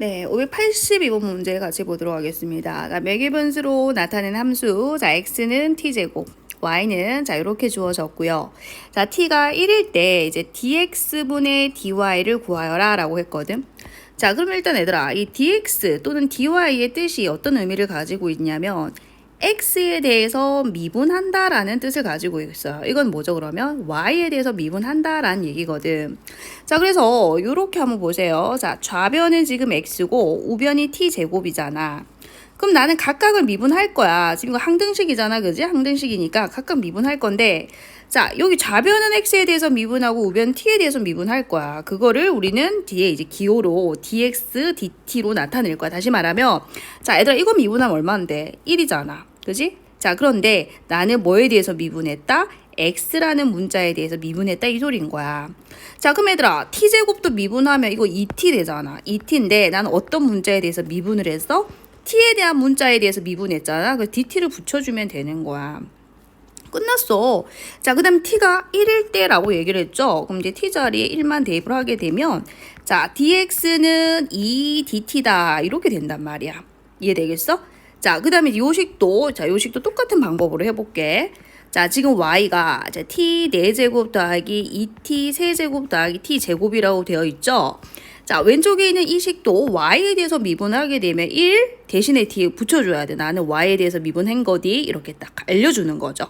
네, 582번 문제 같이 보도록 하겠습니다. 자, 매기분수로 나타낸 함수, 자, x는 t제곱, y는 자, 이렇게 주어졌고요. 자, t가 1일 때 이제 dx분의 dy를 구하여라 라고 했거든. 자, 그럼 일단 얘들아, 이 dx 또는 dy의 뜻이 어떤 의미를 가지고 있냐면, x에 대해서 미분한다라는 뜻을 가지고 있어요. 이건 뭐죠, 그러면? y에 대해서 미분한다라는 얘기거든. 자, 그래서 이렇게 한번 보세요. 자, 좌변은 지금 x고 우변이 t 제곱이잖아. 그럼 나는 각각을 미분할 거야. 지금 이거 항등식이잖아, 그지? 항등식이니까 각각 미분할 건데, 자, 여기 좌변은 x에 대해서 미분하고 우변 t에 대해서 미분할 거야. 그거를 우리는 뒤에 이제 기호로 dx, dt로 나타낼 거야. 다시 말하면, 자, 얘들아, 이거 미분하면 얼마인데? 1이잖아. 그지? 자, 그런데 나는 뭐에 대해서 미분했다? x라는 문자에 대해서 미분했다 이 소리인 거야. 자, 그럼 얘들아, t제곱도 미분하면 이거 2t 되잖아. 2t인데 나는 어떤 문자에 대해서 미분을 했어? t에 대한 문자에 대해서 미분했잖아. 그래서 dt를 붙여주면 되는 거야. 끝났어. 자, 그 다음 t가 1일 때라고 얘기를 했죠. 그럼 이제 t 자리에 1만 대입을 하게 되면, 자, dx는 2dt다. 이렇게 된단 말이야. 이해되겠어? 자, 그 다음에 요식도, 자, 요식도 똑같은 방법으로 해볼게. 자, 지금 y가 자, t 4제곱 더하기 2t 세제곱 더하기 t 제곱이라고 되어 있죠. 자, 왼쪽에 있는 이 식도 y에 대해서 미분하게 되면 1 대신에 t 붙여줘야 돼. 나는 y에 대해서 미분한 거디 이렇게 딱 알려주는 거죠.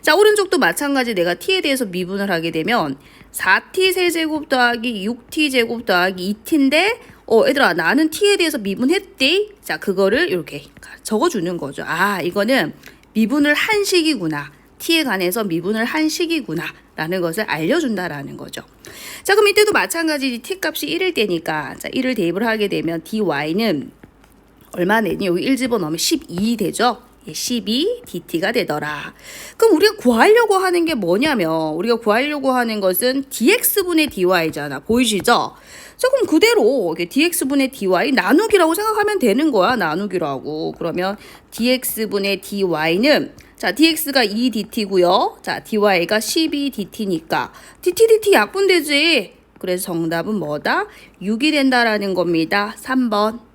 자, 오른쪽도 마찬가지 내가 t에 대해서 미분을 하게 되면 4t 세제곱 더하기 6t 제곱 더하기 2t인데 어, 얘들아, 나는 t에 대해서 미분했대. 자, 그거를 이렇게 적어주는 거죠. 아, 이거는 미분을 한 식이구나. t에 관해서 미분을 한 식이구나. 라는 것을 알려준다라는 거죠. 자, 그럼 이때도 마찬가지 t 값이 1일 때니까, 자, 1을 대입을 하게 되면 dy는 얼마 내니? 여기 1 집어넣으면 12 되죠? 예, 12 dt가 되더라. 그럼 우리가 구하려고 하는 게 뭐냐면 우리가 구하려고 하는 것은 dx분의 dy잖아. 보이시죠? 자, 그럼 그대로 dx분의 dy 나누기라고 생각하면 되는 거야. 나누기라고. 그러면 dx분의 dy는 자, dx가 2dt고요. 자, dy가 12dt니까 dt dt 약분되지. 그래서 정답은 뭐다? 6이 된다라는 겁니다. 3번.